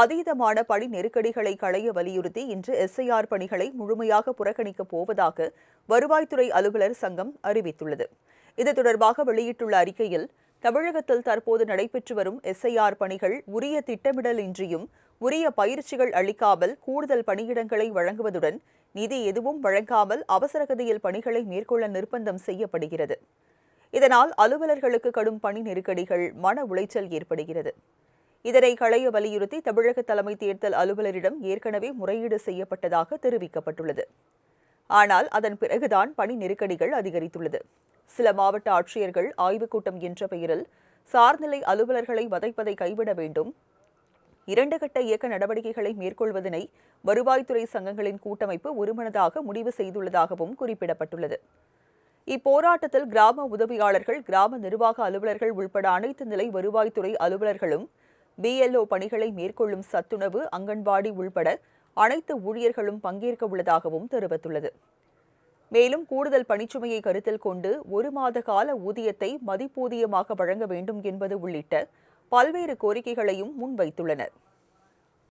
அதீதமான பணி நெருக்கடிகளை களைய வலியுறுத்தி இன்று எஸ்ஐஆர் பணிகளை முழுமையாக புறக்கணிக்கப் போவதாக வருவாய்த்துறை அலுவலர் சங்கம் அறிவித்துள்ளது. இது தொடர்பாக வெளியிட்டுள்ள அறிக்கையில் தமிழகத்தில் தற்போது நடைபெற்று வரும் எஸ்ஐஆர் பணிகள் உரிய திட்டமிடலின்றியும் உரிய பயிற்சிகள் அளிக்காமல் கூடுதல் பணியிடங்களை வழங்குவதுடன் நிதி எதுவும் வழங்காமல் அவசரகதியில் பணிகளை மேற்கொள்ள நிர்பந்தம் செய்யப்படுகிறது. இதனால் அலுவலர்களுக்கு கடும் பணி நெருக்கடிகள் மன உளைச்சல் ஏற்படுகிறது. இதனை களைய வலியுறுத்தி தமிழக தலைமை தேர்தல் அலுவலரிடம் ஏற்கனவே முறையீடு செய்யப்பட்டதாக தெரிவிக்கப்பட்டுள்ளது. ஆனால் அதன் பிறகுதான் பணி நெருக்கடிகள் அதிகரித்துள்ளது. சில மாவட்ட ஆட்சியர்கள் ஆய்வுக் கூட்டம் என்ற பெயரில் சார்நிலை அலுவலர்களை வதைப்பதை கைவிட வேண்டும். இரண்டு கட்ட இயக்க நடவடிக்கைகளை மேற்கொள்வதனை வருவாய்த்துறை சங்கங்களின் கூட்டமைப்பு ஒருமனதாக முடிவு செய்துள்ளதாகவும் குறிப்பிடப்பட்டுள்ளது. இப்போராட்டத்தில் கிராம உதவியாளர்கள் கிராம நிர்வாக அலுவலர்கள் உள்பட அனைத்து நிலை வருவாய்த்துறை அலுவலர்களும் பிஎல்ஓ பணிகளை மேற்கொள்ளும் சத்துணவு அங்கன்வாடி உள்பட அனைத்து ஊழியர்களும் பங்கேற்க உள்ளதாகவும் தெரிவித்துள்ளது. மேலும் கூடுதல் பணிச்சுமையை கருத்தில் கொண்டு ஒரு மாத கால ஊதியத்தை மதிப்பூதியமாக வழங்க வேண்டும் என்பது உள்ளிட்ட பல்வேறு கோரிக்கைகளையும் முன்வைத்துள்ளனர்.